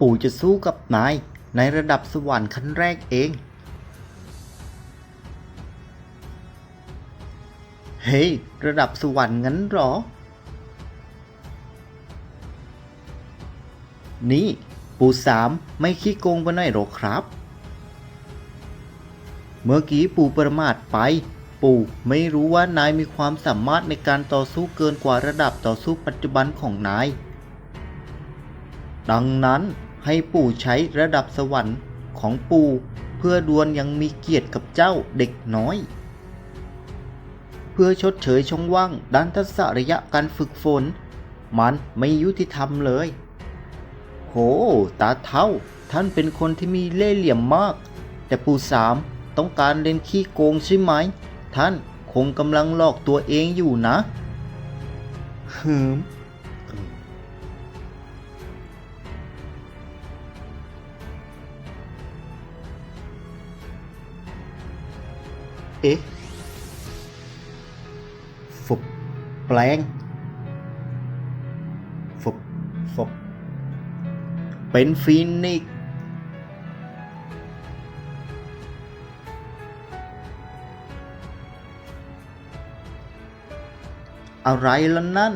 ปู่จะสู้กับนาย ในระดับสวรรค์ขั้นแรกเอง เฮ้ย ระดับสวรรค์งั้นหรอ นี่ ปู่สามไม่ขี้โกงไปหน่อยหรอครับ เมื่อกี้ปู่ประมาทไป ปู่ไม่รู้ว่านายมีความสามารถในการต่อสู้เกินกว่าระดับต่อสู้ปัจจุบันของนาย ดังนั้นให้ปู่ใช้ระดับสวรรค์ของปู่เพื่อดวลยังมีเกียรติกับเจ้าเด็กน้อย เพื่อชดเชยช่องว่างด้านทักษะระยะการฝึกฝน มันไม่ยุติธรรมเลย โห ตาเท่าท่านเป็นคนที่มีเล่ห์เหลี่ยมมาก แต่ปู่สามต้องการเล่นขี้โกงใช่ไหม ท่านคงกำลังหลอกตัวเองอยู่นะ หืม เอ๊ะฝึกแปลงฝึกฝึกเป็นฟินิกอะไรล่ะนั่น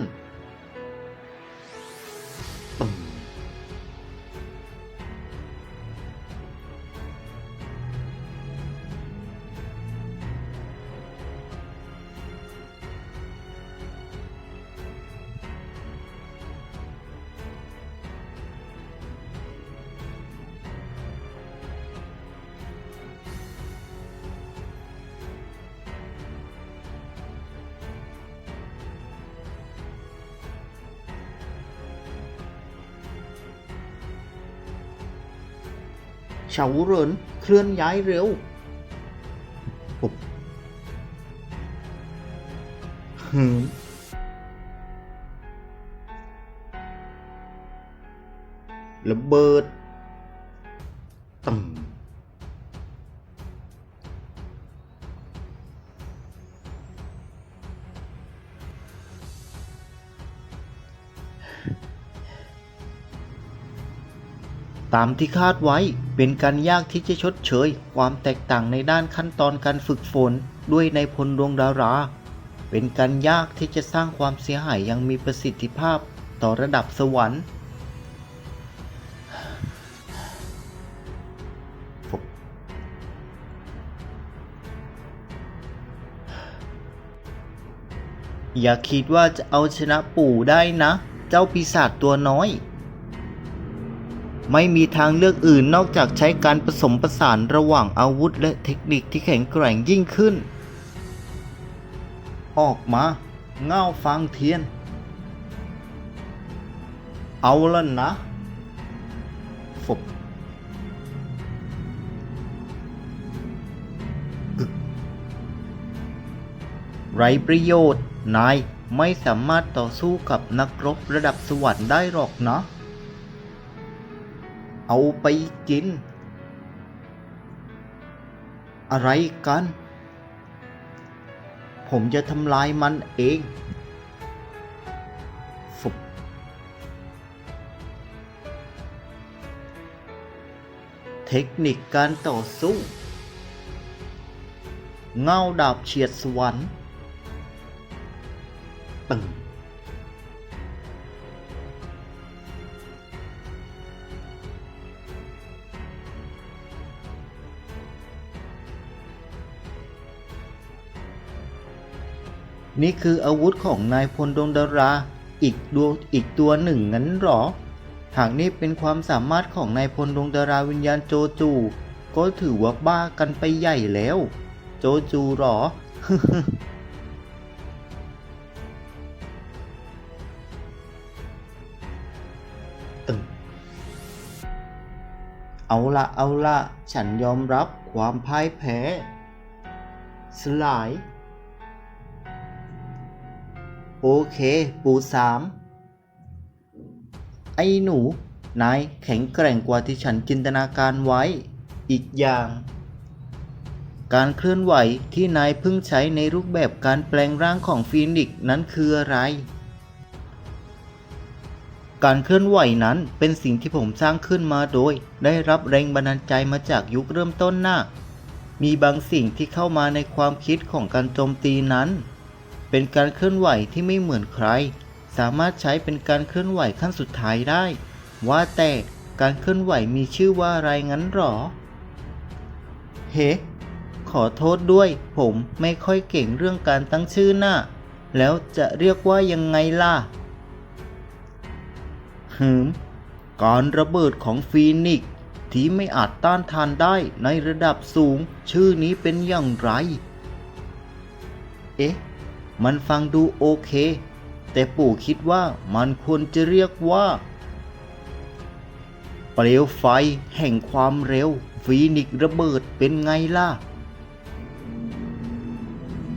เฉาเรินเคลื่อนย้ายเร็วปุ๊บหืมระเบิด ตามที่คาดไว้ เป็นการยากที่จะชดเชย ความแตกต่างในด้านขั้นตอนการฝึกฝนด้วยในพลดวงดารา เป็นการยากที่จะสร้างความเสียหายยังมีประสิทธิภาพต่อระดับสวรรค์อย่าคิดว่าจะเอาชนะปู่ได้นะ เจ้าปีศาจตัวน้อย ไม่มีทางเลือกอื่นนอกจากใช้การผสมผสานระหว่างอาวุธและเทคนิคที่แข็งแกร่งยิ่งขึ้น ออกมาเง่าฟางเทียน เอาละนะฝบกึกไรประโยชน์ นายไม่สามารถต่อสู้กับนักรบระดับสวรรค์ได้หรอกนะ เอาไปกิน อะไรกัน ผมจะทำลายมันเองฟุบเทคนิคการต่อสู้ เงาดาบเฉียดสวรรค์ตึง นี่คืออาวุธของนายพลดวงดารา อีกดวงอีกตัวหนึ่งงั้นหรอ หากนี่เป็นความสามารถของนายพลดวงดาราวิญญาณโจจู ก็ถือว่าบ้ากันไปใหญ่แล้ว โจจูหรอ ตึงเอาละเอาละฉันยอมรับความพ่ายแพ้ สลาย โอเค ปูสามไอ้หนู นายแข็งแกร่งกว่าที่ฉันจินตนาการไว้ อีกอย่าง การเคลื่อนไหวที่นายเพิ่งใช้ในรูปแบบการแปลงร่างของฟีนิกซ์นั้นคืออะไรกการเคลื่อนไหวนั้นเป็นสิ่งที่ผมสร้างขึ้นมาโดย ได้รับแรงบันดาลใจมาจากยุคเริ่มต้นหน้ามีบางสิ่งที่เข้ามาในความคิดของการโจมตีนั้น เป็นการเคลื่อนไหวที่ไม่เหมือนใคร สามารถใช้เป็นการเคลื่อนไหวขั้นสุดท้ายได้ ว่าแต่การเคลื่อนไหวมีชื่อว่าอะไรงั้นหรอ เฮ้ขอโทษด้วย ผมไม่ค่อยเก่งเรื่องการตั้งชื่อหน้าแล้วจะเรียกว่ายังไงล่ะหืมการระเบิดของฟีนิกซ์ที่ไม่อาจต้านทานได้ในระดับสูง ชื่อนี้เป็นอย่างไร เอ๊ะ มันฟังดูโอเค แต่ปู่คิดว่ามันควรจะเรียกว่า เปลวไฟแห่งความเร็ว ฟีนิกระเบิดเป็นไงล่ะ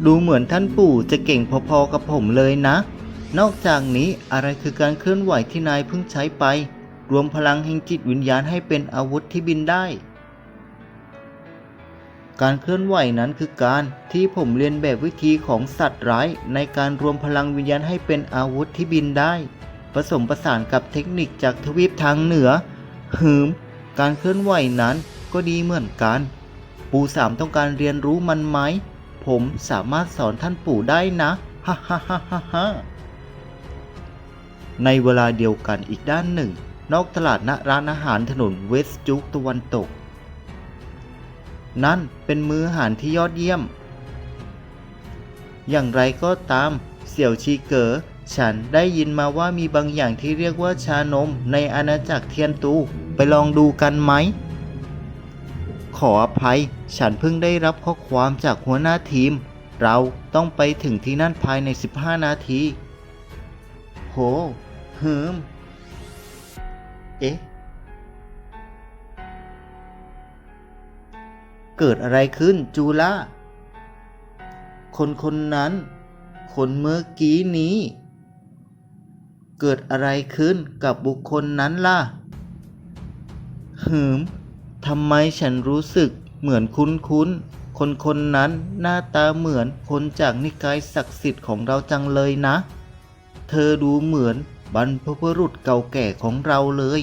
ดูเหมือนท่านปู่จะเก่งพอๆกับผมเลยนะ นอกจากนี้อะไรคือการเคลื่อนไหวที่นายเพิ่งใช้ไป รวมพลังแห่งจิตวิญญาณให้เป็นอาวุธที่บินได้ การเคลื่อนไหวนั้นคือการที่ผมเรียนแบบวิธีของสัตว์ร้าย ในการรวมพลังวิญญาณให้เป็นอาวุธที่บินได้ ผสมผสานกับเทคนิคจากทวีปทางเหนือ หืม การเคลื่อนไหวนั้นก็ดีเหมือนกัน ปู่สามต้องการเรียนรู้มันไหม ผมสามารถสอนท่านปู่ได้นะฮ่าฮ่าฮ่าฮ่าฮ่าในเวลาเดียวกันอีกด้านหนึ่ง นอกตลาดณร้านอาหารถนนเวสต์จุกตะวันตก นั่นเป็นมื้ออาหารที่ยอดเยี่ยม อย่างไรก็ตาม เสี่ยวชีเก๋อฉันได้ยินมาว่ามีบางอย่างที่เรียกว่าชานมในอาณาจักรเทียนตูไปลองดูกันไหม ขออภัย ฉันเพิ่งได้รับข้อความจากหัวหน้าทีม เราต้องไปถึงที่นั่นภายใน 15 นาที โหหืมเอ๊ะ เกิดอะไรขึ้นจูล่า คนคนนั้น คนเมื่อกี้นี้ เกิดอะไรขึ้นกับบุคคลนั้นล่ะ หืม ทำไมฉันรู้สึกเหมือนคุ้นๆคนคนนั้นหน้าตาเหมือนคนจากนิกายศักดิ์สิทธิ์ของเราจังเลยนะ เธอดูเหมือนบรรพบุรุษเก่าแก่ของเราเลย